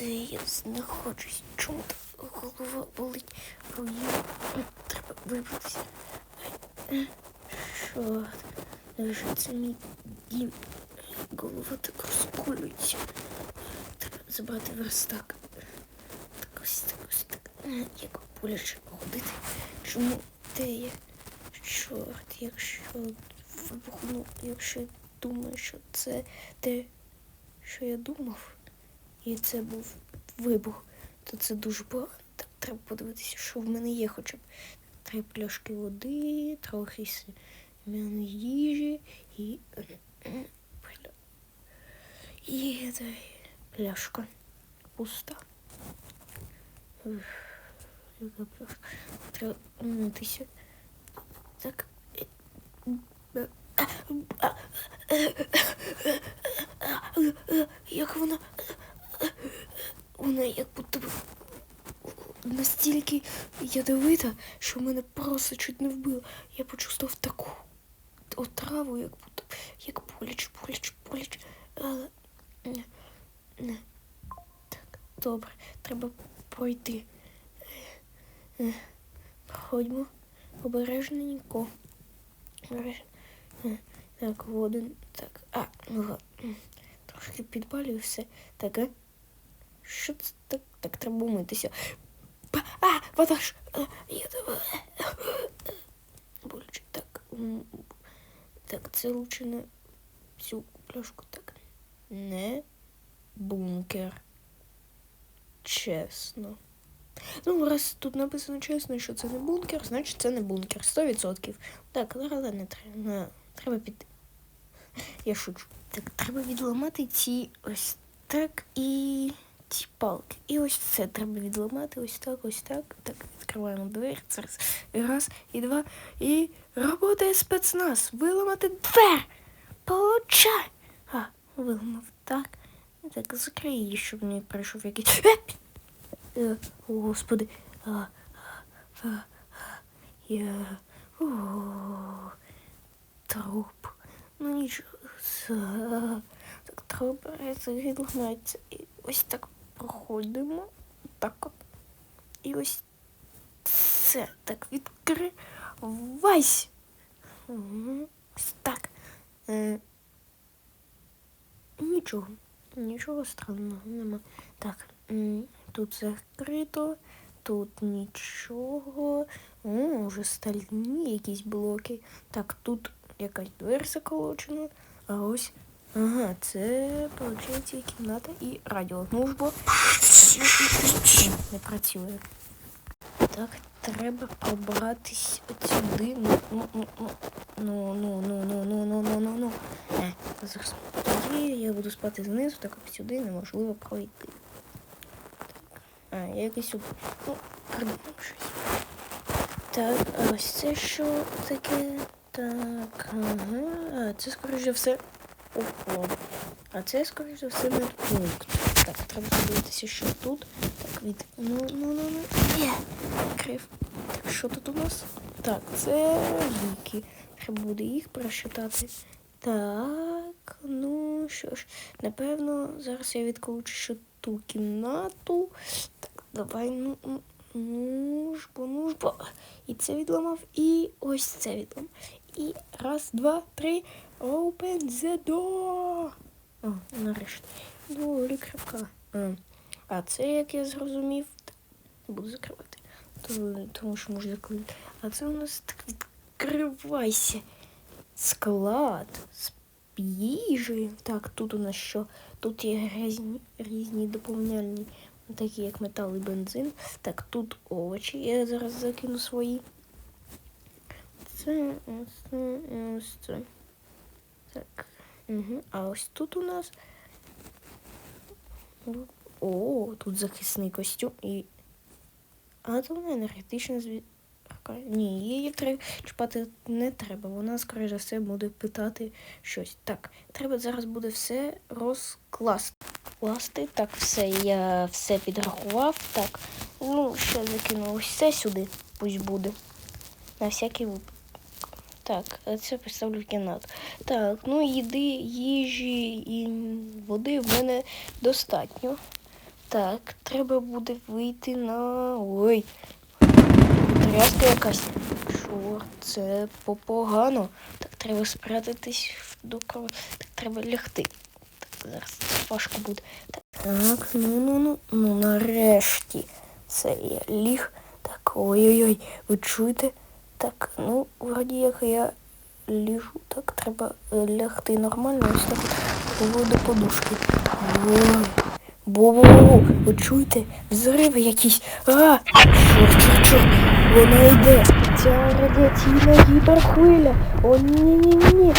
де я знаходжусь? Чому голова болить? Треба вибратися. Що? Це мій дім? Голова так розколюється. Треба забрати верстак. Так ось так ось так. Як боляче ходити. Чому де я? Чорт, якщо вибухну, якщо думаю, що це те, що я думав, і це був вибух, то це дуже погано. Так, треба подивитися, що в мене є хоча б. Три пляшки води, трохи сем'яної їжі і. І та, пляшка пуста. Яка пляшка? Треба умитися. Так. Як вона. Вона як будто настільки ядовита, що мене просто чуть не вбило. Я почувствував таку отраву, як будто як боляче, боляче, боляче. Але не, не. Так, добре, треба пройти. Е, Ходьмо обережненько. Обережно. Е, Так, воден. Так. А, ну трошки підпалюю все. Так, а? Що це так? Так треба умитися. А, вода ж. Боляче. Так. Так, це лучше не цю пляшку. Так. Не бункер. Чесно. Ну, раз тут написано чесно, що це не бункер, значить це не бункер. 100%. Так, зараз не треба. Треба піти. Я шучу. Так, треба відламати ці ось так і ці палки. І ось це треба відламати. Ось так, ось так. Так, відкриваємо двері. Зараз. І раз, і два. І робота спецназ. Виламати двер. Получай. А, виламав так. Так, закрий її, щоб не прийшов якийсь. Е, О, Господи. А, а, а, Я. О, труп. Ну нічого. Так треба відламається. І ось так проходимо. Так от. І ось це так відкривайся. Мгм. Ось так. Е, Нічого. Нічого странного нема. Так, тут закрито, тут нічого. О, вже стальні якісь блоки. Так, тут якась двері заколочена. А ось. Ага, це виходить кімната і радіо. Ну ж бо не працює. Так, треба пробратись от сюди. Ну, ну, ну, ну, ну, ну, ну, ну, ну, ну, ну, ну. Е, зараз я буду спати знизу, так як сюди неможливо пройти. Так. А, я якось сюди. Ну, придумав щось. Так, ось це що таке? Так, ага. Це скоріш за все. Ого. А це, скоріш за все, медпункт. Так, треба подивитися, що тут. Так, від. Ну, ну, ну, ну. Є. Крив. Так, що тут у нас? Так, це ліки. Треба буде їх прочитати. Так, ну що ж, напевно, зараз я відключу ще ту кімнату. Так, давай, ну, ну, ну ж бо, ну ж. І це відламав, і ось це відламав. І раз, два, три. Open the door. О, нарешті. Доволі крепка. А, це, як я зрозумів, буду закривати. Тому що можу закрити. А це у нас так відкривайся. Склад з їжею. Так, тут у нас що? Тут є різні, різні доповняльні, такі як метал і бензин. Так, тут овочі. Я зараз закину свої. Так. Угу. А ось тут у нас. О, тут захисний костюм і. Атомна енергетична зв'язка. Ні, її треба чіпати не треба. Вона, скоріше за все, буде питати щось. Так, треба зараз буде все розкласти. Класти. Так, все, я все підрахував. Так, ну, ще закину ось це сюди, пусть буде. На всякий випадок. Так, це поставлю в кімнату. Так, ну їди, їжі і води в мене достатньо. Так, треба буде вийти на. Ой. Тряска якась. Чорт, це попогано. Так, треба спрятатись до крові. Так, треба лягти. Так, зараз важко буде. Так, так, ну ну ну ну нарешті. Це я ліг. Так, ой-ой-ой, ви чуєте? Так, ну, вроді як я ліжу, так треба е, лягти нормально, ось так головою до подушки. Бу-бу-бу, ви чуєте? Взриви якісь. А, чорт, вона йде. Ця радіаційна гіперхвиля. О, ні-ні-ні-ні.